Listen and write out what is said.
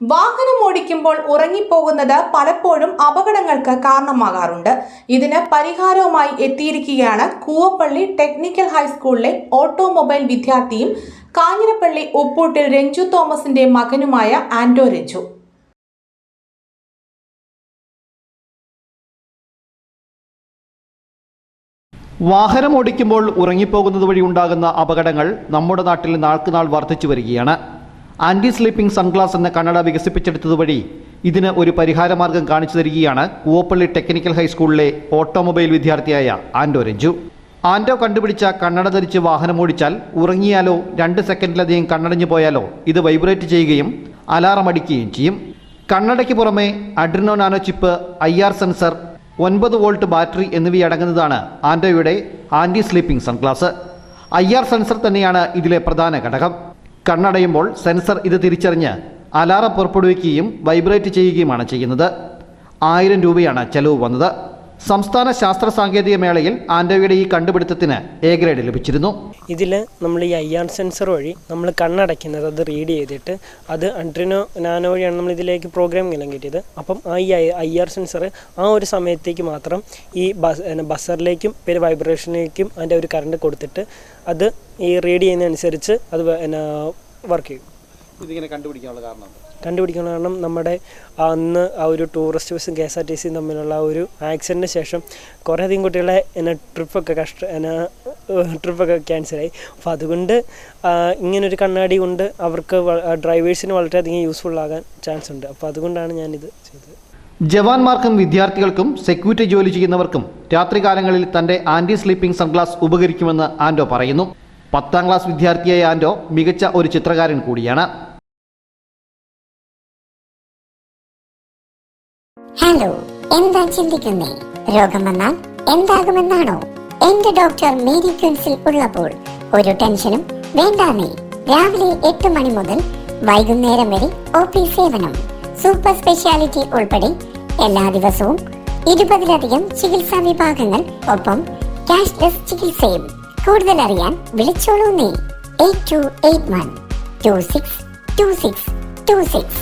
വാഹനം ഓടിക്കുമ്പോൾ ഉറങ്ങിപ്പോകുന്നത് പലപ്പോഴും അപകടങ്ങൾക്ക് കാരണമാകാറുണ്ട്. ഇതിന് പരിഹാരവുമായി എത്തിയിരിക്കുകയാണ് കൂവപ്പള്ളി ടെക്നിക്കൽ ഹൈസ്കൂളിലെ ഓട്ടോമൊബൈൽ വിദ്യാർത്ഥിയും കാഞ്ഞിരപ്പള്ളി ഉപ്പൂട്ടിൽ രഞ്ജു തോമസിന്റെ മകനുമായ ആന്റോ രഞ്ജു. വാഹനം ഓടിക്കുമ്പോൾ ഉറങ്ങിപ്പോകുന്നത് വഴി ഉണ്ടാകുന്ന അപകടങ്ങൾ നമ്മുടെ നാട്ടിൽ നാൾക്കുനാൾ വർദ്ധിച്ചു വരികയാണ്. ആന്റി സ്ലീപ്പിംഗ് സൺഗ്ലാസ് എന്ന കണ്ണട വികസിപ്പിച്ചെടുത്തതുവഴി ഇതിന് ഒരു പരിഹാരമാർഗം കാണിച്ചു തരികയാണ് കൂവപ്പള്ളി ടെക്നിക്കൽ ഹൈസ്കൂളിലെ ഓട്ടോമൊബൈൽ വിദ്യാർത്ഥിയായ ആൻഡോ രഞ്ജു. ആൻഡോ കണ്ടുപിടിച്ച കണ്ണട ധരിച്ച് വാഹനം ഓടിച്ചാൽ ഉറങ്ങിയാലോ രണ്ട് സെക്കൻഡിലധികം കണ്ണടഞ്ഞു പോയാലോ ഇത് വൈബ്രേറ്റ് ചെയ്യുകയും അലാറം അടിക്കുകയും ചെയ്യും. കണ്ണടയ്ക്ക് പുറമെ Adreno nano chip I R sensor ഒൻപത് വോൾട്ട് ബാറ്ററി എന്നിവയടങ്ങുന്നതാണ് ആൻഡോയുടെ anti sleeping sunglass. I R sensor തന്നെയാണ് ഇതിലെ പ്രധാന ഘടകം. കണ്ണടയുമ്പോൾ സെൻസർ ഇത് തിരിച്ചറിഞ്ഞ് അലാറം പുറപ്പെടുവിക്കുകയും വൈബ്രേറ്റ് ചെയ്യുകയുമാണ് ചെയ്യുന്നത്. ആയിരം രൂപയാണ് ചെലവ് വന്നത്. സംസ്ഥാന ശാസ്ത്ര സാങ്കേതിക മേളയിൽ ആൻഡോയുടെ ഈ കണ്ടുപിടുത്തത്തിന് എ ഗ്രേഡ് ലഭിച്ചിരുന്നു. ഇതിൽ നമ്മൾ ഈ ആർ സെൻസർ വഴി നമ്മൾ കണ്ണടയ്ക്കുന്നത് അത് റീഡ് ചെയ്തിട്ട് അത് അഡ്രിനോ നാനോ വഴിയാണ് നമ്മൾ ഇതിലേക്ക് പ്രോഗ്രാം എല്ലാം കിട്ടിയത്. അപ്പം ആ ഈ ഐ ആർ സെൻസർ ആ ഒരു സമയത്തേക്ക് മാത്രം ഈ ബസ് ബസറിലേക്കും പിന്നെ വൈബ്രേഷനിലേക്കും അതിന്റെ ഒരു കറണ്ട് കൊടുത്തിട്ട് അത് ഈ റീഡ് ചെയ്യുന്നതനുസരിച്ച് അത് വർക്ക് ചെയ്യും. ഇതിങ്ങനെ കണ്ടുപിടിക്കാനുള്ള കാരണം കണ്ടുപിടിക്കാൻ കാരണം നമ്മുടെ അന്ന് ആ ഒരു ടൂറിസ്റ്റ് ബസ്സും കെ എസ് ആർ ടി സിയും തമ്മിലുള്ള ഒരു ആക്സിഡന്റിന് ശേഷം കുറേയധികം കുട്ടികളെ എന്നെ ട്രിപ്പൊക്കെ കഷ്ട എന്നെ ട്രിപ്പൊക്കെ ക്യാൻസലായി അപ്പോൾ അതുകൊണ്ട് ഇങ്ങനൊരു കണ്ണാടി കൊണ്ട് അവർക്ക് ഡ്രൈവേഴ്സിന് വളരെയധികം യൂസ്ഫുൾ ആകാൻ ചാൻസ് ഉണ്ട്. അപ്പോൾ അതുകൊണ്ടാണ് ഞാനിത് ചെയ്തത്. ജവാന്മാർക്കും വിദ്യാർത്ഥികൾക്കും സെക്യൂരിറ്റി ജോലി ചെയ്യുന്നവർക്കും രാത്രികാലങ്ങളിൽ തന്റെ ആന്റി സ്ലീപ്പിംഗ് സൺഗ്ലാസ് ഉപകരിക്കുമെന്ന് ആൻഡോ പറയുന്നു. പത്താം ക്ലാസ് വിദ്യാർത്ഥിയായ ആൻഡോ മികച്ച ഒരു ചിത്രകാരൻ കൂടിയാണ്. ഹലോ എന്താ ചിന്തിക്കുന്നേ? രോഗം വന്നാൽ എന്താകുമെന്നാണോ? എന്റെ ഡോക്ടർ മേരി ക്വിൻസിൽ ഉള്ളപ്പോൾ ഒരു ടെൻഷനും വേണ്ടാന്നേ. രാവിലെ എട്ട് മണി മുതൽ വൈകുന്നേരം വരെ പി സേവനം. സൂപ്പർ സ്പെഷ്യാലിറ്റി ഉൾപ്പെടെ എല്ലാ ദിവസവും ഇരുപതിലധികം ചികിത്സാ വിഭാഗങ്ങൾ ഒപ്പം ക്യാഷ്ലെസ് ചികിത്സയും. കൂടുതൽ അറിയാൻ വിളിച്ചോളൂ നീ eight two eight one two six two six two six